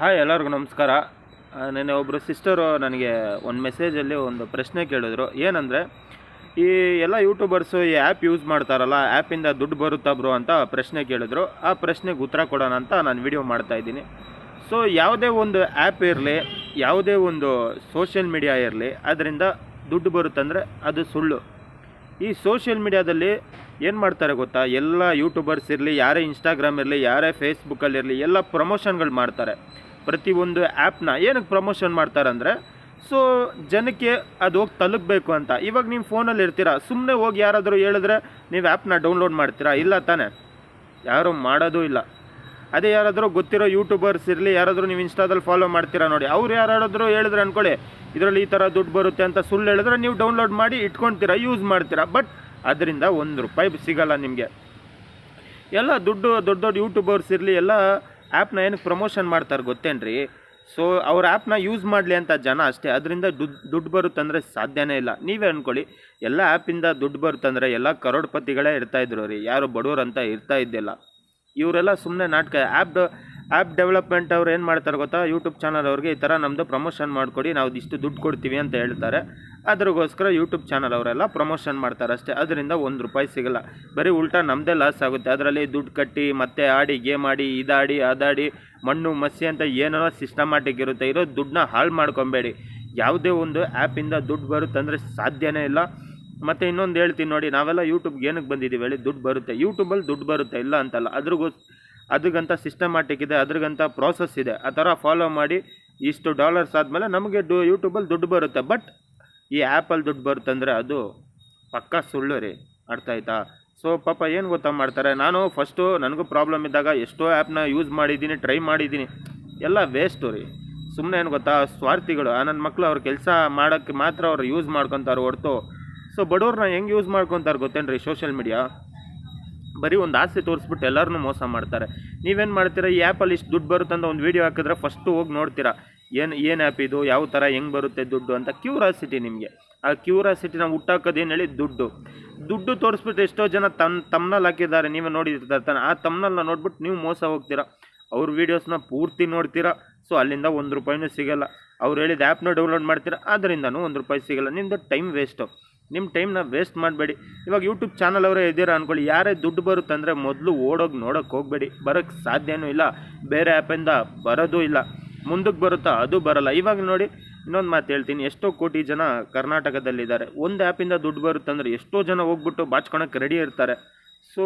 Hi, ಎಲ್ಲರಿಗೂ ನಮಸ್ಕಾರ. ನೆನ್ನೆ ಒಬ್ಬರು ಸಿಸ್ಟರು ನನಗೆ ಒಂದು ಮೆಸೇಜಲ್ಲಿ ಒಂದು ಪ್ರಶ್ನೆ ಕೇಳಿದ್ರು. ಏನಂದರೆ, ಈ ಎಲ್ಲ ಯೂಟ್ಯೂಬರ್ಸು ಈ ಆ್ಯಪ್ ಯೂಸ್ ಮಾಡ್ತಾರಲ್ಲ ಆ್ಯಪಿಂದ ದುಡ್ಡು ಬರುತ್ತಾ ಬ್ರೋ ಅಂತ ಪ್ರಶ್ನೆ ಕೇಳಿದ್ರು. ಆ ಪ್ರಶ್ನೆಗೆ ಉತ್ತರ ಕೊಡೋಣ ಅಂತ ನಾನು ವಿಡಿಯೋ ಮಾಡ್ತಾ ಇದ್ದೀನಿ. ಸೊ ಯಾವುದೇ ಒಂದು ಆ್ಯಪ್ ಇರಲಿ, ಯಾವುದೇ ಒಂದು ಸೋಷಿಯಲ್ ಮೀಡಿಯಾ ಇರಲಿ, ಅದರಿಂದ ದುಡ್ಡು ಬರುತ್ತಂದರೆ ಅದು ಸುಳ್ಳು. ಈ ಸೋಷಿಯಲ್ ಮೀಡಿಯಾದಲ್ಲಿ ಏನು ಮಾಡ್ತಾರೆ ಗೊತ್ತಾ? ಎಲ್ಲ ಯೂಟ್ಯೂಬರ್ಸ್ ಇರಲಿ, ಯಾರೇ ಇನ್ಸ್ಟಾಗ್ರಾಮ್ ಇರಲಿ, ಯಾರೇ ಫೇಸ್ಬುಕ್ಕಲ್ಲಿರಲಿ ಎಲ್ಲ ಪ್ರಮೋಷನ್ಗಳು ಮಾಡ್ತಾರೆ. ಪ್ರತಿಯೊಂದು ಆ್ಯಪ್ನ ಏನಕ್ಕೆ ಪ್ರಮೋಷನ್ ಮಾಡ್ತಾರಂದರೆ ಸೊ ಜನಕ್ಕೆ ಅದು ಹೋಗಿ ತಲುಪಬೇಕು ಅಂತ. ಇವಾಗ ನೀವು ಫೋನಲ್ಲಿ ಇರ್ತೀರಾ ಸುಮ್ಮನೆ ಹೋಗಿ ಯಾರಾದರೂ ಹೇಳಿದ್ರೆ ನೀವು ಆ್ಯಪ್ನ ಡೌನ್ಲೋಡ್ ಮಾಡ್ತೀರಾ? ಇಲ್ಲ ತಾನೇ. ಯಾರೂ ಮಾಡೋದೂ ಇಲ್ಲ. ಅದೇ ಯಾರಾದರೂ ಗೊತ್ತಿರೋ ಯೂಟ್ಯೂಬರ್ಸ್ ಇರಲಿ, ಯಾರಾದರೂ ನೀವು ಇನ್ಸ್ಟಾದಲ್ಲಿ ಫಾಲೋ ಮಾಡ್ತೀರಾ ನೋಡಿ, ಅವ್ರು ಯಾರಾದರೂ ಹೇಳಿದ್ರೆ ಅಂದ್ಕೊಳ್ಳಿ ಇದರಲ್ಲಿ ಈ ಥರ ದುಡ್ಡು ಬರುತ್ತೆ ಅಂತ ಸುಳ್ಳು ಹೇಳಿದ್ರೆ ನೀವು ಡೌನ್ಲೋಡ್ ಮಾಡಿ ಇಟ್ಕೊಳ್ತೀರಾ, ಯೂಸ್ ಮಾಡ್ತೀರಾ? ಬಟ್ ಅದರಿಂದ ಒಂದು ರೂಪಾಯಿ ಸಿಗಲ್ಲ ನಿಮಗೆ. ಎಲ್ಲ ದುಡ್ಡು ದೊಡ್ಡ ದೊಡ್ಡ ಯೂಟ್ಯೂಬರ್ಸ್ ಇರಲಿ, ಎಲ್ಲ ಆ್ಯಪ್ನ ಏನಕ್ಕೆ ಪ್ರಮೋಷನ್ ಮಾಡ್ತಾರೆ ಗೊತ್ತೇನ್ರಿ? ಸೊ ಅವ್ರ ಆ್ಯಪ್ನ ಯೂಸ್ ಮಾಡಲಿ ಅಂತ ಜನ ಅಷ್ಟೇ. ಅದರಿಂದ ದುಡ್ಡು ದುಡ್ಡು ಬರುತ್ತಂದರೆ ಸಾಧ್ಯನೇ ಇಲ್ಲ. ನೀವೇ ಅಂದ್ಕೊಳ್ಳಿ ಎಲ್ಲ ಆ್ಯಪಿಂದ ದುಡ್ಡು ಬರುತ್ತಂದರೆ ಎಲ್ಲ ಕರೋಡ್ಪತಿಗಳೇ ಇರ್ತಾಯಿದ್ರು ರೀ. ಯಾರು ಬಡವರು ಅಂತ ಇರ್ತಾ ಇದ್ದಿಲ್ಲ. ಇವರೆಲ್ಲ ಸುಮ್ಮನೆ ನಾಟಕ ಆ್ಯಪ್ ಆ್ಯಪ್ ಡೆವಲಪ್ಮೆಂಟ್ ಅವ್ರು ಏನು ಮಾಡ್ತಾರೆ ಗೊತ್ತಾ? ಯೂಟ್ಯೂಬ್ ಚಾನಲ್ ಅವ್ರಿಗೆ ಈ ಥರ ನಮ್ಮದು ಪ್ರಮೋಷನ್ ಮಾಡಿಕೊಡಿ, ನಾವು ಇಷ್ಟು ದುಡ್ಡು ಕೊಡ್ತೀವಿ ಅಂತ ಹೇಳ್ತಾರೆ. ಅದ್ರಿಗೋಸ್ಕರ ಯೂಟ್ಯೂಬ್ ಚಾನಲ್ ಅವರೆಲ್ಲ ಪ್ರಮೋಷನ್ ಮಾಡ್ತಾರೆ ಅಷ್ಟೇ. ಅದರಿಂದ ಒಂದು ರೂಪಾಯಿ ಸಿಗಲ್ಲ. ಬರೀ ಉಲ್ಟಾ ನಮ್ಮದೇ ಲಾಸ್ ಆಗುತ್ತೆ. ಅದರಲ್ಲಿ ದುಡ್ಡು ಕಟ್ಟಿ, ಮತ್ತೆ ಆಡಿ, ಗೇಮ್ ಆಡಿ, ಇದಾಡಿ, ಅದಾಡಿ, ಮಣ್ಣು ಮಸಿ ಅಂತ ಏನೋ ಸಿಸ್ಟಮ್ಯಾಟಿಕ್ ಇರುತ್ತೆ. ಇರೋ ದುಡ್ಡನ್ನ ಹಾಳು ಮಾಡ್ಕೊಬೇಡಿ. ಯಾವುದೇ ಒಂದು ಆ್ಯಪಿಂದ ದುಡ್ಡು ಬರುತ್ತಂದರೆ ಸಾಧ್ಯನೇ ಇಲ್ಲ. ಮತ್ತು ಇನ್ನೊಂದು ಹೇಳ್ತೀನಿ ನೋಡಿ, ನಾವೆಲ್ಲ ಯೂಟ್ಯೂಬ್ಗೆ ಏನಕ್ಕೆ ಬಂದಿದ್ದೀವಿ ಹೇಳಿ? ದುಡ್ಡು ಬರುತ್ತೆ. ಯೂಟ್ಯೂಬಲ್ಲಿ ದುಡ್ಡು ಬರುತ್ತೆ ಇಲ್ಲ ಅಂತಲ್ಲ. ಅದ್ರಿಗೋಸ್ ಅದಕ್ಕಂತ ಸಿಸ್ಟಮ್ಯಾಟಿಕ್ ಇದೆ, ಅದ್ರಿಗಂತ ಪ್ರಾಸೆಸ್ ಇದೆ. ಆ ಥರ ಫಾಲೋ ಮಾಡಿ ಇಷ್ಟು ಡಾಲರ್ಸ್ ಆದಮೇಲೆ ನಮಗೆ ಡು ಯೂಟ್ಯೂಬಲ್ಲಿ ದುಡ್ಡು ಬರುತ್ತೆ. ಬಟ್ ಈ ಆ್ಯಪಲ್ಲಿ ದುಡ್ಡು ಬರುತ್ತಂದರೆ ಅದು ಪಕ್ಕಾ ಸುಳ್ಳು ರೀ. ಅರ್ಥ ಆಯ್ತಾ? ಸೊ ಪಾಪ ಏನು ಗೊತ್ತಾ ಮಾಡ್ತಾರೆ? ನಾನು ಫಸ್ಟು ನನಗೂ ಪ್ರಾಬ್ಲಮ್ ಇದ್ದಾಗ ಎಷ್ಟೋ ಆ್ಯಪ್ನ ಯೂಸ್ ಮಾಡಿದ್ದೀನಿ ಟ್ರೈ ಮಾಡಿದ್ದೀನಿ. ಎಲ್ಲ ವೇಸ್ಟು ರೀ. ಸುಮ್ಮನೆ ಏನು ಗೊತ್ತಾ? ಸ್ವಾರ್ಥಿಗಳು. ನನ್ನ ಮಕ್ಕಳು ಅವ್ರ ಕೆಲಸ ಮಾಡೋಕ್ಕೆ ಮಾತ್ರ ಅವ್ರು ಯೂಸ್ ಮಾಡ್ಕೊತಾರೆ ಹೊರ್ತು. ಸೊ ಬಡವ್ರನ್ನ ಹೆಂಗೆ ಯೂಸ್ ಮಾಡ್ಕೊತಾರೆ ಗೊತ್ತೇನ್ರಿ ಸೋಷಿಯಲ್ ಮೀಡಿಯಾ ಬರೀ ಒಂದು ಆಸೆ ತೋರಿಸ್ಬಿಟ್ಟು ಎಲ್ಲರನ್ನೂ ಮೋಸ ಮಾಡ್ತಾರೆ. ನೀವೇನು ಮಾಡ್ತೀರಾ? ಈ ಆ್ಯಪಲ್ಲಿ ಇಷ್ಟು ದುಡ್ಡು ಬರುತ್ತೆ ಅಂತ ಒಂದು ವೀಡಿಯೋ ಹಾಕಿದ್ರೆ ಫಸ್ಟು ಹೋಗಿ ನೋಡ್ತೀರಾ. ಏನು ಏನು ಆ್ಯಪ್ ಇದು? ಯಾವ ಥರ ಹೆಂಗೆ ಬರುತ್ತೆ ದುಡ್ಡು ಅಂತ? ಕ್ಯೂರಾಸಿಟಿ ನಿಮಗೆ. ಆ ಕ್ಯೂರಾಸಿಟಿನ ಏನು ಹೇಳಿ? ದುಡ್ಡು. ದುಡ್ಡು ತೋರಿಸ್ಬಿಟ್ಟು ಎಷ್ಟೋ ಜನ ತನ್ನ ತಮ್ಮನಲ್ಲಿ ಹಾಕಿದ್ದಾರೆ. ನೀವೇ ನೋಡಿರ್ತಾರೆ ತಾನೆ. ಆ ತಮ್ಮನಲ್ಲ ನೋಡ್ಬಿಟ್ಟು ನೀವು ಮೋಸ ಹೋಗ್ತೀರಾ. ಅವ್ರ ವೀಡಿಯೋಸ್ನ ಪೂರ್ತಿ ನೋಡ್ತೀರಾ. ಸೊ ಅಲ್ಲಿಂದ ಒಂದು ರೂಪಾಯಿನೂ ಸಿಗಲ್ಲ. ಅವ್ರು ಹೇಳಿದ ಆ್ಯಪ್ನ ಡೌನ್ಲೋಡ್ ಮಾಡ್ತೀರಾ. ಅದರಿಂದನೂ ಒಂದು ರೂಪಾಯಿ ಸಿಗಲ್ಲ. ನಿಮ್ಮದು ಟೈಮ್ ವೇಸ್ಟು ನಿಮ್ಮ ಟೈಮ್ನ ವೇಸ್ಟ್ ಮಾಡಬೇಡಿ. ಇವಾಗ ಯೂಟ್ಯೂಬ್ ಚಾನಲ್ ಅವರೇ ಇದ್ದೀರಾ ಅಂದ್ಕೊಳ್ಳಿ ಯಾರೇ ದುಡ್ಡು ಬರುತ್ತಂದರೆ ಮೊದಲು ಓಡೋಗಿ ನೋಡೋಕೆ ಹೋಗಬೇಡಿ. ಬರೋಕ್ಕೆ ಸಾಧ್ಯನೂ ಇಲ್ಲ. ಬೇರೆ ಆ್ಯಪಿಂದ ಬರೋದೂ ಇಲ್ಲ. ಮುಂದಕ್ಕೆ ಬರುತ್ತಾ ಅದು ಬರಲ್ಲ. ಇವಾಗ ನೋಡಿ, ಇನ್ನೊಂದು ಮಾತು ಹೇಳ್ತೀನಿ. ಎಷ್ಟೋ ಕೋಟಿ ಜನ ಕರ್ನಾಟಕದಲ್ಲಿದ್ದಾರೆ. ಒಂದು ಆ್ಯಪಿಂದ ದುಡ್ಡು ಬರುತ್ತಂದ್ರೆ ಎಷ್ಟೋ ಜನ ಹೋಗ್ಬಿಟ್ಟು ಬಾಚ್ಕೊಳಕ್ಕೆ ರೆಡಿ ಇರ್ತಾರೆ. ಸೊ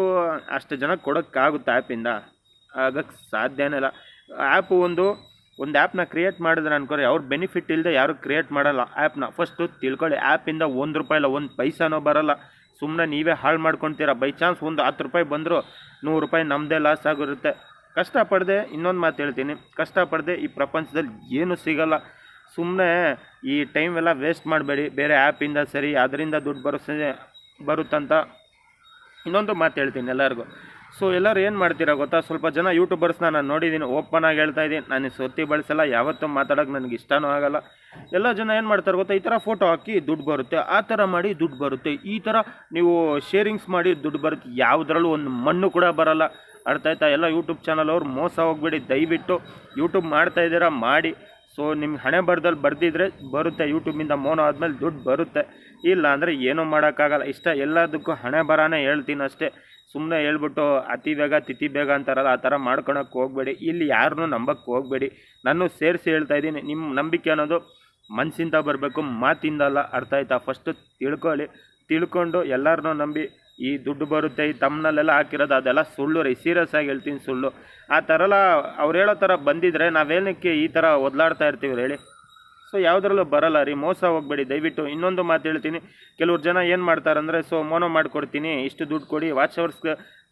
ಅಷ್ಟು ಜನ ಕೊಡೋಕ್ಕಾಗುತ್ತೆ ಆ್ಯಪಿಂದ ಆಗಕ್ಕೆ ಸಾಧ್ಯನೇ ಇಲ್ಲ. ಆ್ಯಪು ಒಂದು ಒಂದು ಆ್ಯಪ್ನ ಕ್ರಿಯೇಟ್ ಮಾಡಿದ್ರೆ ಅನ್ಕೋರಿ, ಅವ್ರ ಬೆನಿಫಿಟ್ ಇಲ್ಲದೆ ಯಾರು ಕ್ರಿಯೇಟ್ ಮಾಡಲ್ಲ ಆ್ಯಪ್ನ ಫಸ್ಟು ತಿಳ್ಕೊಳ್ಳಿ ಆ್ಯಪಿಂದ ಒಂದು ರೂಪಾಯಿ ಇಲ್ಲ, ಒಂದು ಪೈಸಾನೋ ಬರಲ್ಲ. ಸುಮ್ಮನೆ ನೀವೇ ಹಾಳು ಮಾಡ್ಕೊತೀರಾ? ಬೈ ಚಾನ್ಸ್ ಒಂದು ಹತ್ತು ರೂಪಾಯಿ ಬಂದರೂ ನೂರು ರೂಪಾಯಿ ನಮ್ಮದೇ ಲಾಸ್ ಆಗಿರುತ್ತೆ. ಕಷ್ಟಪಡದೆ ಇನ್ನೊಂದು ಮಾತು ಹೇಳ್ತೀನಿ. ಕಷ್ಟಪಡದೆ ಈ ಪ್ರಪಂಚದಲ್ಲಿ ಏನೂ ಸಿಗಲ್ಲ. ಸುಮ್ಮನೆ ಈ ಟೈಮ್ ಎಲ್ಲ ವೇಸ್ಟ್ ಮಾಡಬೇಡಿ. ಬೇರೆ ಆ್ಯಪಿಂದ ಸರಿ, ಅದರಿಂದ ದುಡ್ಡು ಬರುತ್ತೆ ಬರುತ್ತಂತ ಇನ್ನೊಂದು ಮಾತು ಹೇಳ್ತೀನಿ ಎಲ್ಲರಿಗೂ. ಸೊ ಎಲ್ಲರೂ ಏನು ಮಾಡ್ತೀರಾ ಗೊತ್ತಾ? ಸ್ವಲ್ಪ ಜನ ಯೂಟ್ಯೂಬರ್ಸ್ನ ನಾನು ನೋಡಿದ್ದೀನಿ ಓಪನ್ ಆಗಿ ಹೇಳ್ತಾ ಇದ್ದೀನಿ ನಾನು ಸೊತ್ತಿ ಬಳಸಲ್ಲ, ಯಾವತ್ತೂ ಮಾತಾಡೋಕೆ ನನಗೆ ಇಷ್ಟನೂ ಆಗಲ್ಲ. ಎಲ್ಲ ಜನ ಏನು ಮಾಡ್ತಾರೆ ಗೊತ್ತಾ? ಈ ಥರ ಫೋಟೋ ಹಾಕಿ ದುಡ್ಡು ಬರುತ್ತೆ. ಆ ಥರ ಮಾಡಿ ದುಡ್ಡು ಬರುತ್ತೆ. ಈ ಥರ ನೀವು ಶೇರಿಂಗ್ಸ್ ಮಾಡಿ ದುಡ್ಡು ಬರುತ್ತೆ. ಯಾವುದ್ರಲ್ಲೂ ಒಂದು ಮಣ್ಣು ಕೂಡ ಬರಲ್ಲ. ಅರ್ಥ ಎಲ್ಲ ಯೂಟ್ಯೂಬ್ ಚಾನಲ್ ಅವ್ರು ಮೋಸ ಹೋಗ್ಬೇಡಿ. ದಯವಿಟ್ಟು ಯೂಟ್ಯೂಬ್ ಮಾಡ್ತಾ ಇದ್ದೀರಾ? ಮಾಡಿ. ಸೊ ನಿಮ್ಗೆ ಹಣೆ ಬರ್ದಲ್ಲಿ ಬರ್ದಿದ್ರೆ ಬರುತ್ತೆ. ಯೂಟ್ಯೂಬಿಂದ ಮೋನ ಆದಮೇಲೆ ದುಡ್ಡು ಬರುತ್ತೆ. ಇಲ್ಲ ಅಂದರೆ ಏನೂ ಮಾಡೋಕ್ಕಾಗಲ್ಲ. ಇಷ್ಟ ಎಲ್ಲದಕ್ಕೂ ಹಣೆ ಬರಾನೇ ಹೇಳ್ತೀನಿ ಅಷ್ಟೇ. ಸುಮ್ಮನೆ ಹೇಳ್ಬಿಟ್ಟು ಅತಿ ಬೇಗ, ತಿಥಿ ಬೇಗ ಅಂತಾರಲ್ಲ, ಆ ಥರ ಮಾಡ್ಕೊಳಕ್ಕೆ ಹೋಗಬೇಡಿ. ಇಲ್ಲಿ ಯಾರನ್ನೂ ನಂಬಕ್ಕೆ ಹೋಗಬೇಡಿ. ನಾನು ಸೇರಿಸಿ ಹೇಳ್ತಾ ಇದ್ದೀನಿ. ನಿಮ್ಮ ನಂಬಿಕೆ ಅನ್ನೋದು ಮನಸ್ಸಿಂದ ಬರಬೇಕು, ಮಾತಿಂದ ಅಲ್ಲ. ಅರ್ಥ ಆಯ್ತಾ? ಫಸ್ಟು ತಿಳ್ಕೊಳ್ಳಿ. ತಿಳ್ಕೊಂಡು ಎಲ್ಲರನ್ನೂ ನಂಬಿ, ಈ ದುಡ್ಡು ಬರುತ್ತೆ, ಈ ತಮ್ಮನಲ್ಲೆಲ್ಲ ಹಾಕಿರೋದು, ಅದೆಲ್ಲ ಸುಳ್ಳು ರೀ. ಸೀರಿಯಸ್ ಆಗಿ ಹೇಳ್ತೀನಿ ಸುಳ್ಳು. ಆ ಥರ ಎಲ್ಲ ಅವ್ರು ಹೇಳೋ ಥರ ಬಂದಿದ್ರೆ ನಾವೇನಕ್ಕೆ ಈ ಥರ ಒದ್ಲಾಡ್ತಾ ಇರ್ತೀವಿ ಹೇಳಿ? ಸೊ ಯಾವುದರಲ್ಲೂ ಬರಲ್ಲ ರೀ, ಮೋಸ ಹೋಗಬೇಡಿ, ದಯವಿಟ್ಟು ಇನ್ನೊಂದು ಮಾತು ಹೇಳ್ತೀನಿ. ಕೆಲವ್ರು ಜನ ಏನು ಮಾಡ್ತಾರಂದರೆ ಸೊ ಮೋನೋ ಮಾಡಿಕೊಡ್ತೀನಿ, ಇಷ್ಟು ದುಡ್ಡು ಕೊಡಿ ವಾಚ್ ಅವರ್ಸ್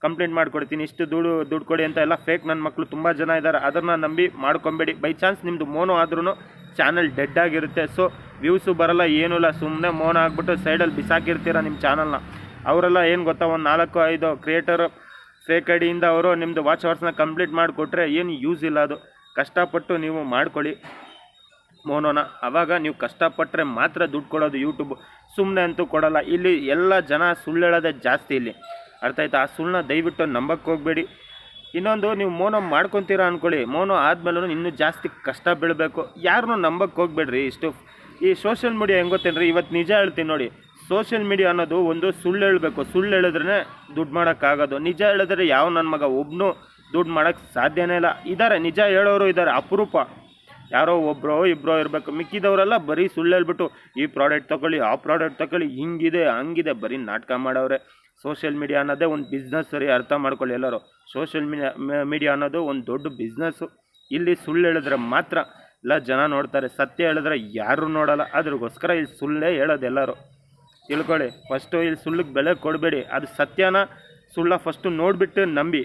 ಕಂಪ್ಲೇಂಟ್ ಮಾಡ್ಕೊಡ್ತೀನಿ, ಇಷ್ಟು ದುಡ್ಡು ದುಡ್ಡು ಕೊಡಿ ಅಂತ ಎಲ್ಲ ಫೇಕ್ ನನ್ನ ಮಕ್ಕಳು ತುಂಬ ಜನ ಇದ್ದಾರೆ ಅದನ್ನು ನಂಬಿ ಮಾಡ್ಕೊಬೇಡಿ. ಬೈ ಚಾನ್ಸ್ ನಿಮ್ಮದು ಮೋನೋ ಆದ್ರೂ ಚಾನಲ್ ಡೆಡ್ ಆಗಿರುತ್ತೆ. ಸೊ ವ್ಯೂಸು ಬರಲ್ಲ, ಏನೂ ಇಲ್ಲ ಸುಮ್ಮನೆ ಮೋನ ಆಗಿಬಿಟ್ಟು ಸೈಡಲ್ಲಿ ಬಿಸಾಕಿರ್ತೀರ ನಿಮ್ಮ ಚಾನಲ್ನ ಅವರೆಲ್ಲ ಏನು ಗೊತ್ತಾ, ಒಂದು ನಾಲ್ಕು, ಐದು ಕ್ರಿಯೇಟರ್ ಫೇಕ್ ಅವರು ನಿಮ್ಮದು ವಾಚ್ ಅವರ್ಸ್ನ ಕಂಪ್ಲೀಟ್ ಮಾಡಿಕೊಟ್ರೆ ಏನು ಯೂಸ್ ಇಲ್ಲ ಅದು. ಕಷ್ಟಪಟ್ಟು ನೀವು ಮಾಡ್ಕೊಳ್ಳಿ. ಮೋನೋನ ಆವಾಗ ನೀವು ಕಷ್ಟಪಟ್ಟರೆ ಮಾತ್ರ ದುಡ್ಡು ಕೊಡೋದು ಯೂಟ್ಯೂಬ್ ಸುಮ್ಮನೆ ಅಂತೂ ಕೊಡಲ್ಲ. ಇಲ್ಲಿ ಎಲ್ಲ ಜನ ಸುಳ್ಳು ಹೇಳೋದೇ ಜಾಸ್ತಿ ಇಲ್ಲಿ. ಅರ್ಥ ಆಯ್ತಾ? ಆ ಸುಳ್ಳನ್ನ ದಯವಿಟ್ಟು ನಂಬಕ್ಕೆ ಹೋಗಬೇಡಿ. ಇನ್ನೊಂದು, ನೀವು ಮೋನೋ ಮಾಡ್ಕೊತೀರಾ ಅಂದ್ಕೊಳ್ಳಿ ಮೋನೋ ಆದಮೇಲೂ ಇನ್ನೂ ಜಾಸ್ತಿ ಕಷ್ಟ ಬೀಳಬೇಕು. ಯಾರನ್ನೂ ನಂಬಕ್ಕೆ ಹೋಗ್ಬೇಡ್ರಿ ಇಷ್ಟು. ಈ ಸೋಷಿಯಲ್ ಮೀಡಿಯಾ ಹೆಂಗೆ ಗೊತ್ತೇನ್ರಿ? ಇವತ್ತು ನಿಜ ಹೇಳ್ತೀನಿ ನೋಡಿ. ಸೋಷಿಯಲ್ ಮೀಡಿಯಾ ಅನ್ನೋದು ಒಂದು ಸುಳ್ಳು ಹೇಳಬೇಕು. ಸುಳ್ಳು ಹೇಳಿದ್ರೆ ದುಡ್ಡು ಮಾಡೋಕ್ಕಾಗೋದು. ನಿಜ ಹೇಳಿದ್ರೆ ಯಾವ ನನ್ನ ಮಗ ಒಬ್ಬನು ದುಡ್ಡು ಮಾಡೋಕ್ಕೆ ಸಾಧ್ಯನೇ ಇಲ್ಲ. ಇದ್ದಾರೆ ನಿಜ ಹೇಳೋರು ಇದ್ದಾರೆ ಅಪರೂಪ. ಯಾರೋ ಒಬ್ಬರೋ ಇಬ್ಬರೋ ಇರಬೇಕು. ಮಿಕ್ಕಿದವರೆಲ್ಲ ಬರೀ ಸುಳ್ಳು ಹೇಳ್ಬಿಟ್ಟು, ಈ ಪ್ರಾಡಕ್ಟ್ ತಗೊಳ್ಳಿ, ಆ ಪ್ರಾಡಕ್ಟ್ ತಗೊಳ್ಳಿ, ಹಿಂಗಿದೆ, ಹಂಗಿದೆ, ಬರೀ ನಾಟಕ ಮಾಡವ್ರೆ. ಸೋಷಿಯಲ್ ಮೀಡಿಯಾ ಅನ್ನೋದೇ ಒಂದು ಬಿಸ್ನೆಸ್ ಸರಿ ಅರ್ಥ ಮಾಡ್ಕೊಳ್ಳಿ ಎಲ್ಲರೂ. ಸೋಷಿಯಲ್ ಮೀಡಿಯಾ ಮೀಡಿಯಾ ಅನ್ನೋದು ಒಂದು ದೊಡ್ಡ ಬಿಸ್ನೆಸ್ಸು ಇಲ್ಲಿ ಸುಳ್ಳು ಹೇಳಿದ್ರೆ ಮಾತ್ರ ಎಲ್ಲ ಜನ ನೋಡ್ತಾರೆ. ಸತ್ಯ ಹೇಳಿದ್ರೆ ಯಾರೂ ನೋಡಲ್ಲ. ಅದ್ರಗೋಸ್ಕರ ಇಲ್ಲಿ ಸುಳ್ಳೇ ಹೇಳೋದು ಎಲ್ಲರೂ. ತಿಳ್ಕೊಳ್ಳಿ ಫಸ್ಟು ಇಲ್ಲಿ ಸುಳ್ಳಿಗೆ ಬೆಲೆ ಕೊಡಬೇಡಿ. ಅದು ಸತ್ಯನ ಸುಳ್ಳ ಫಸ್ಟು ನೋಡಿಬಿಟ್ಟು ನಂಬಿ.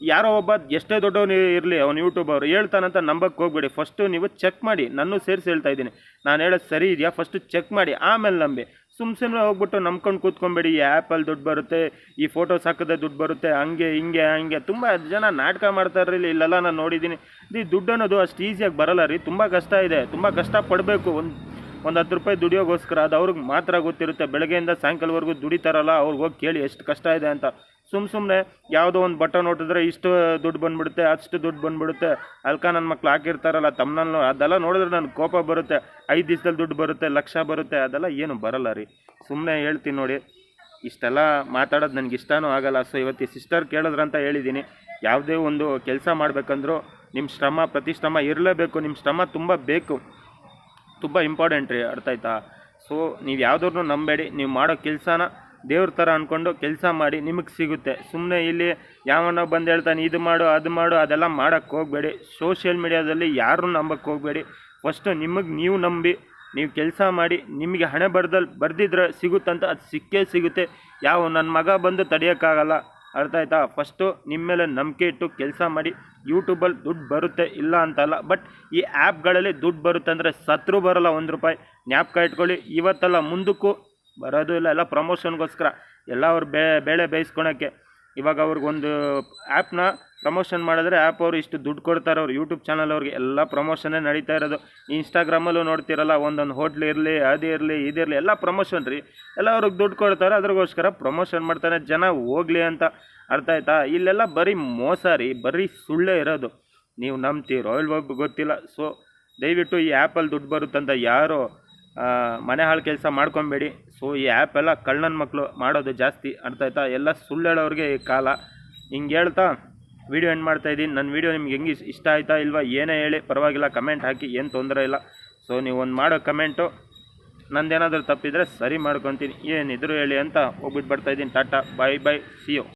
ಯಾರೋ ಒಬ್ಬ ಎಷ್ಟೇ ದೊಡ್ಡವನು ಇರಲಿ, ಅವ್ನು ಅವರು ಹೇಳ್ತಾನಂತ ನಂಬಕ್ಕೆ ಹೋಗ್ಬೇಡಿ. ಫಸ್ಟು ನೀವು ಚೆಕ್ ಮಾಡಿ ನಾನು ಸೇರಿಸಿ ಹೇಳ್ತಾ ಇದ್ದೀನಿ. ನಾನು ಹೇಳೋದು ಸರಿ ಇದೆಯಾ? ಫಸ್ಟು ಚೆಕ್ ಮಾಡಿ, ಆಮೇಲೆ ನಂಬಿ. ಸುಮ್ಮ ಸುಮ್ಮನೆ ಹೋಗ್ಬಿಟ್ಟು ನಂಬ್ಕೊಂಡು ಕೂತ್ಕೊಂಬೇಡಿ. ಈ ಆ್ಯಪಲ್ಲಿ ದುಡ್ಡು ಬರುತ್ತೆ, ಈ ಫೋಟೋಸ್ ಹಾಕಿದ್ರೆ ದುಡ್ಡು ಬರುತ್ತೆ, ಹಂಗೆ, ಹಿಂಗೆ, ಹಂಗೆ. ತುಂಬ ಜನ ನಾಟಕ ಮಾಡ್ತಾರೆ ಇಲ್ಲೆಲ್ಲ ನಾನು ನೋಡಿದ್ದೀನಿ. ಈ ದುಡ್ಡು ಅನ್ನೋದು ಅಷ್ಟು ಈಸಿಯಾಗಿ ಬರಲ್ಲ ರೀ. ತುಂಬ ಕಷ್ಟ ಇದೆ. ತುಂಬ ಕಷ್ಟ ಪಡಬೇಕು. ಒಂದು ಒಂದು ಹತ್ತು ರೂಪಾಯಿ ದುಡಿಯೋಗೋಸ್ಕರ, ಅದು ಅವ್ರಿಗೆ ಮಾತ್ರ ಗೊತ್ತಿರುತ್ತೆ. ಬೆಳಗ್ಗೆಯಿಂದ ಸಾಯಂಕಾಲವರೆಗೂ ದುಡಿತಾರಲ್ಲ ಅವ್ರಿಗೆ ಹೋಗಿ ಕೇಳಿ ಎಷ್ಟು ಕಷ್ಟ ಇದೆ ಅಂತ. ಸುಮ್ಮ ಸುಮ್ಮನೆ ಯಾವುದೋ ಒಂದು ಬಟನ್ ನೋಡಿದ್ರೆ ಇಷ್ಟು ದುಡ್ಡು ಬಂದ್ಬಿಡುತ್ತೆ, ಅಷ್ಟು ದುಡ್ಡು ಬಂದ್ಬಿಡುತ್ತೆ. ಅಲ್ಕ ನನ್ನ ಮಕ್ಳು ಹಾಕಿರ್ತಾರಲ್ಲ ತಮ್ಮನಲ್ಲೂ ಅದೆಲ್ಲ ನೋಡಿದ್ರೆ ನನಗೆ ಕೋಪ ಬರುತ್ತೆ. ಐದು ದಿವ್ಸದಲ್ಲಿ ದುಡ್ಡು ಬರುತ್ತೆ, ಲಕ್ಷ ಬರುತ್ತೆ, ಅದೆಲ್ಲ ಏನು ಬರಲ್ಲ ರೀ. ಸುಮ್ಮನೆ ಹೇಳ್ತೀನಿ ನೋಡಿ. ಇಷ್ಟೆಲ್ಲ ಮಾತಾಡೋದು ನನಗೆ ಇಷ್ಟನೂ ಆಗಲ್ಲ. ಸೊ ಇವತ್ತು ಸಿಸ್ಟರ್ ಕೇಳಿದ್ರಂತ ಹೇಳಿದ್ದೀನಿ ಯಾವುದೇ ಒಂದು ಕೆಲಸ ಮಾಡಬೇಕಂದ್ರೂ ನಿಮ್ಮ ಶ್ರಮ, ಪ್ರತಿಶ್ರಮ ಇರಲೇಬೇಕು. ನಿಮ್ಮ ಶ್ರಮ ತುಂಬ ಬೇಕು. ತುಂಬ ಇಂಪಾರ್ಟೆಂಟ್ ರೀ, ಅರ್ಥ ಆಯ್ತಾ? ಸೊ ನೀವು ಯಾವುದನ್ನು ನಂಬೇಡಿ. ನೀವು ಮಾಡೋ ಕೆಲಸನ ದೇವ್ರ ಥರ ಅಂದ್ಕೊಂಡು ಕೆಲಸ ಮಾಡಿ ನಿಮಗೆ ಸಿಗುತ್ತೆ. ಸುಮ್ಮನೆ ಇಲ್ಲಿ ಯಾವನೋ ಬಂದು ಹೇಳ್ತಾನೆ, ಇದು ಮಾಡು, ಅದು ಮಾಡು, ಅದೆಲ್ಲ ಮಾಡೋಕ್ಕೆ ಹೋಗಬೇಡಿ. ಸೋಷಿಯಲ್ ಮೀಡ್ಯಾದಲ್ಲಿ ಯಾರೂ ನಂಬಕ್ಕೆ ಹೋಗಬೇಡಿ. ಫಸ್ಟು ನಿಮಗೆ ನೀವು ನಂಬಿ, ನೀವು ಕೆಲಸ ಮಾಡಿ, ನಿಮಗೆ ಹಣೆ ಬರ್ದಲ್ಲಿ ಬರ್ದಿದ್ರೆ ಸಿಗುತ್ತಂತ ಅದು ಸಿಕ್ಕೇ ಸಿಗುತ್ತೆ. ಯಾವ ನನ್ನ ಮಗ ಬಂದು ತಡೆಯೋಕ್ಕಾಗಲ್ಲ. ಅರ್ಥ ಆಯ್ತಾ? ಫಸ್ಟು ನಿಮ್ಮ ಮೇಲೆ ನಂಬಿಕೆ ಇಟ್ಟು ಕೆಲಸ ಮಾಡಿ. ಯೂಟ್ಯೂಬಲ್ಲಿ ದುಡ್ಡು ಬರುತ್ತೆ, ಇಲ್ಲ ಅಂತಲ್ಲ ಬಟ್ ಈ ಆ್ಯಪ್ಗಳಲ್ಲಿ ದುಡ್ಡು ಬರುತ್ತೆ ಅಂದರೆ ಸತ್ರು ಬರೋಲ್ಲ ಒಂದು ರೂಪಾಯಿ. ಜ್ಞಾಪಕ ಇಟ್ಕೊಳ್ಳಿ, ಇವತ್ತಲ್ಲ ಮುಂದಕ್ಕೂ ಬರೋದು ಇಲ್ಲ, ಎಲ್ಲ ಪ್ರಮೋಷನ್ಗೋಸ್ಕರ ಎಲ್ಲ ಅವ್ರು ಬೇ, ಬೇಳೆ ಬೇಯಿಸ್ಕೊಳಕ್ಕೆ. ಇವಾಗ ಅವ್ರಿಗೊಂದು ಆ್ಯಪ್ನ ಪ್ರಮೋಷನ್ ಮಾಡಿದ್ರೆ ಆ್ಯಪ್ ಅವರು ಇಷ್ಟು ದುಡ್ಡು ಕೊಡ್ತಾರೆ, ಅವ್ರು ಯೂಟ್ಯೂಬ್ ಚಾನಲ್ ಅವ್ರಿಗೆ ಎಲ್ಲ ಪ್ರಮೋಷನ್ನೇ ನಡೀತಾ ಇರೋದು. ಇನ್ಸ್ಟಾಗ್ರಾಮಲ್ಲೂ ನೋಡ್ತಿರಲ್ಲ, ಒಂದೊಂದು ಹೋಟ್ಲ್ ಇರಲಿ, ಅದು ಇರಲಿ ಇದಿರಲಿ ಎಲ್ಲ ಪ್ರಮೋಷನ್ ರೀ. ಎಲ್ಲ ಅವ್ರಿಗೆ ದುಡ್ಡು ಕೊಡ್ತಾರೆ, ಅದ್ರಗೋಸ್ಕರ ಪ್ರಮೋಷನ್ ಮಾಡ್ತಾನೆ ಜನ ಹೋಗ್ಲಿ ಅಂತ ಅರ್ಥ ಆಯ್ತಾ? ಇಲ್ಲೆಲ್ಲ ಬರೀ ಮೋಸ ರೀ, ಬರೀ ಸುಳ್ಳೇ ಇರೋದು. ನೀವು ನಂಬ್ತೀರೋ ಇಲ್ವೋ ಗೊತ್ತಿಲ್ಲ. ಸೊ ದಯವಿಟ್ಟು ಈ ಆ್ಯಪಲ್ಲಿ ದುಡ್ಡು ಬರುತ್ತಂತ ಯಾರೋ ಮನೆ ಹಾಳು ಕೆಲಸ ಮಾಡ್ಕೊಬೇಡಿ. ಸೊ ಈ ಆ್ಯಪ್ ಎಲ್ಲ ಕಳ್ಳನ ಮಕ್ಕಳು ಮಾಡೋದು ಜಾಸ್ತಿ ಅರ್ಥ ಆಯ್ತಾ? ಎಲ್ಲ ಸುಳ್ಳು ಹೇಳೋರಿಗೆ ಕಾಲ. ಹಿಂಗೆ ಹೇಳ್ತಾ ವೀಡಿಯೋ ಎಂಡ್ ಮಾಡ್ತಾ ಇದ್ದೀನಿ. ನನ್ನ ವೀಡಿಯೋ ನಿಮ್ಗೆ ಹೆಂಗೆ ಇಷ್ಟ ಆಯ್ತಾ ಇಲ್ವಾ ಏನೇ ಹೇಳಿ ಪರವಾಗಿಲ್ಲ ಕಮೆಂಟ್ ಹಾಕಿ, ಏನು ತೊಂದರೆ ಇಲ್ಲ. ಸೊ ನೀವು ಒಂದು ಮಾಡೋ ಕಮೆಂಟು ನಂದೇನಾದರೂ ತಪ್ಪಿದರೆ ಸರಿ ಮಾಡ್ಕೊತೀನಿ. ಏನಿದ್ರು ಹೇಳಿ ಅಂತ ಹೋಗ್ಬಿಟ್ಟು ಬರ್ತಾಯಿದ್ದೀನಿ tata bye bye see you